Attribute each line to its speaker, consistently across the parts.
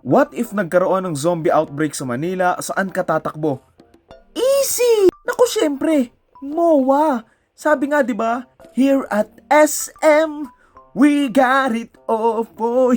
Speaker 1: What if nagkaroon ng zombie outbreak sa Manila, saan ka tatakbo? Easy! Naku, syempre, MOA. Sabi nga, di ba, here at SM, we got it all, boy.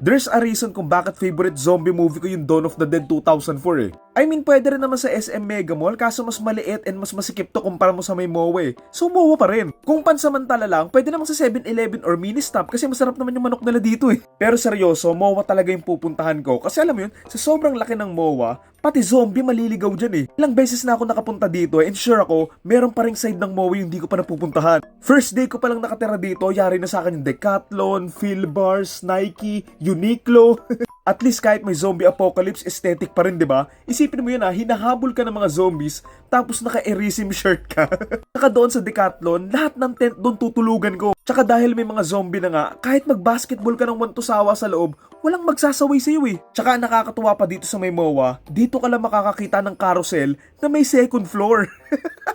Speaker 1: There's a reason kung bakit favorite zombie movie ko yung Dawn of the Dead 2004 eh. I mean, pwede rin naman sa SM Mega Mall, kaso mas maliit and mas masikip to kumpara mo sa may MOA eh. So, MOA pa rin. Kung pansamantala lang, pwede naman sa 7-Eleven or mini stop kasi masarap naman yung manok nila dito eh. Pero seryoso, MOA talaga yung pupuntahan ko. Kasi alam mo yun, sa sobrang laki ng MOA, pati zombie maliligaw dyan eh. Ilang beses na ako nakapunta dito eh, and sure ako, meron pa ring side ng MOA yung hindi ko pa napupuntahan. First day ko pa lang nakatira dito, yari na sa akin yung Decathlon, Philbars, Nike, Uniqlo. At least kahit may zombie apocalypse, aesthetic pa rin, di ba? Isipin mo yun ah, hinahabol ka ng mga zombies, tapos naka-erisim shirt ka. Tsaka doon sa Decathlon, lahat ng tent doon tutulugan ko. Tsaka dahil may mga zombie na nga, kahit mag-basketball ka ng wantusawa sa loob, walang magsasaway sa'yo eh. Tsaka nakakatuwa pa dito sa may MOA, dito ka lang makakakita ng carousel na may second floor.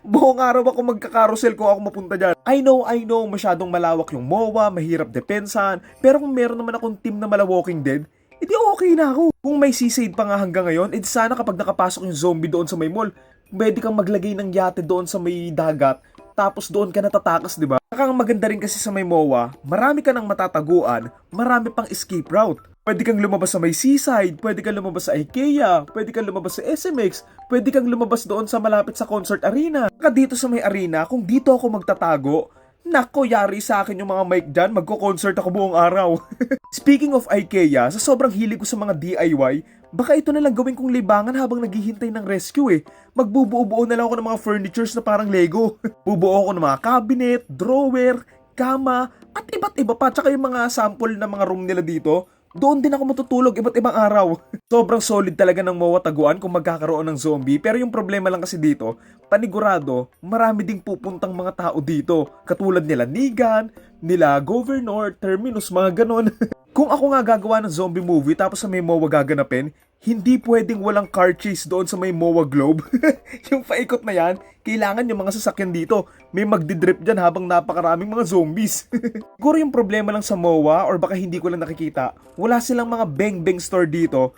Speaker 1: Buong araw ako magka-carousel kung ako mapunta dyan. I know, I know, masyadong malawak yung MOA, mahirap depensahan, pero kung meron naman akong team na mala Walking Dead, edi okay na ako. Kung may seaside pa nga hanggang ngayon, edi sana kapag nakapasok yung zombie doon sa may mall, pwede kang maglagay ng yate doon sa may dagat, tapos doon ka natatakas, di ba? Saka maganda rin kasi sa may MOA, marami ka nang matataguan, marami pang escape route. Pwede kang lumabas sa may seaside, pwede kang lumabas sa IKEA, pwede kang lumabas sa SMX, pwede kang lumabas doon sa malapit sa concert arena. Saka dito sa may arena, kung dito ako magtatago, Nako, yari sa akin yung mga mic dyan, magko-concert ako buong araw. Speaking of IKEA, sa sobrang hilig ko sa mga DIY, baka ito na lang gawin kong libangan habang naghihintay ng rescue eh. Magbubuo-buo na lang ako ng mga furnitures na parang Lego. Bubuo ako ng mga cabinet, drawer, kama, at iba't iba pa. Tsaka yung mga sample ng mga room nila dito, doon din ako matutulog iba't ibang araw. Sobrang solid talaga ng MOA taguan kung magkakaroon ng zombie. Pero yung problema lang kasi dito, panigurado, marami ding pupuntang mga tao dito. Katulad nila Nigan, nila Governor, Terminus, mga ganon. kung ako nga gagawa ng zombie movie tapos sa may MOA gaganapin, hindi pwedeng walang car chase doon sa may MOA Globe. yung paikot na yan, kailangan yung mga sasakyan dito. May magdidrip dyan habang napakaraming mga zombies. Siguro yung problema lang sa MOA or baka hindi ko lang nakikita, wala silang mga bang-bang store dito.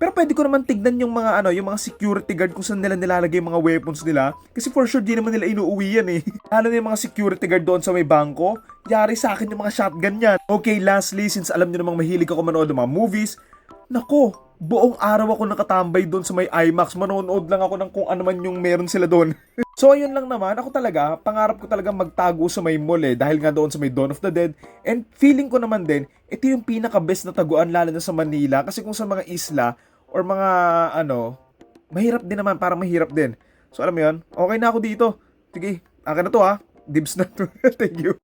Speaker 1: Pero pwede ko naman tignan yung mga ano, yung mga security guard kung saan nila nilalagay yung mga weapons nila. Kasi for sure di naman nila inuuwi yan eh. Lalo na yung mga security guard doon sa may bangko. Yari sa akin yung mga shotgun yan. Okay, lastly, since alam niyo namang mahilig ako manood ng mga movies, nako, buong araw ako nakatambay doon sa may IMAX. Manonood lang ako ng kung ano man yung meron sila doon. so ayun lang naman, ako talaga, pangarap ko talaga magtago sa may mall eh, dahil nga doon sa may Dawn of the Dead. And feeling ko naman din, ito yung pinaka-best na taguan lalo na sa Manila. Kasi kung sa mga isla, or mga ano, mahirap din naman, parang mahirap din. So alam mo yun, okay na ako dito. Sige, akin na to ha. Dibs na to. Thank you.